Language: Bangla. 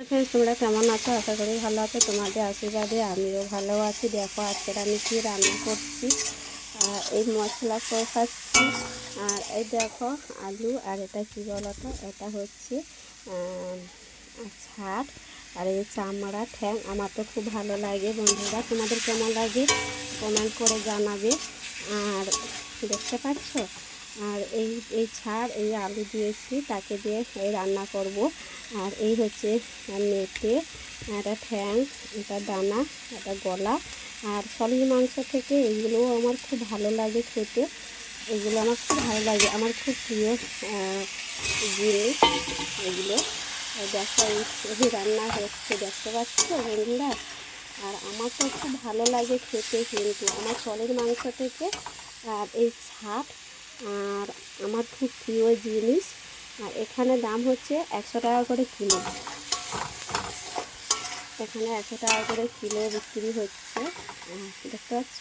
ফ্রেন্ডস তোমরা কেমন আছো? আশা করি ভালো আছো। তোমাদের আশীর্বাদে আমিও ভালো আছি। দেখো, আজকের আমি কি রান্না করছি? আর এই মশলা কষাচ্ছি। আর এই দেখো, আলু, আর এটা কী বলো তো এটা হচ্ছে ছাট আর এই চামড়া, ঠ্যাং। আমার তো খুব ভালো লাগে বন্ধুরা। তোমাদের কেমন লাগে? কমেন্ট করে জানাবে। আর দেখতে পাচ্ছ? আর এই এই ছাড়, এই আলু দিয়েছি, তাকে দিয়ে এই রান্না করব। আর এই হচ্ছে মেটে একটা ঠ্যাং এটা দানা এটা গলা। আর সলিড মাংস থেকে এইগুলো আমার খুব ভালো লাগে খেতে। এগুলো আমার খুব ভালো লাগে, আমার খুব প্রিয় জিনিস এগুলো। দেখো, এই- রান্না হচ্ছে, দেখতে পাচ্ছ বন্ধুরা? আর আমার তো খুব ভালো লাগে খেতে কিন্তু আমার সলিড মাংস থেকে। আর এই ছাট আর আমার খুব প্রিয় জিনিস, আর এখানে দাম হচ্ছে একশো টাকা করে কিলো। এখানে একশো টাকা করে কিলো বিক্রি হচ্ছে। দেখতে পাচ্ছ?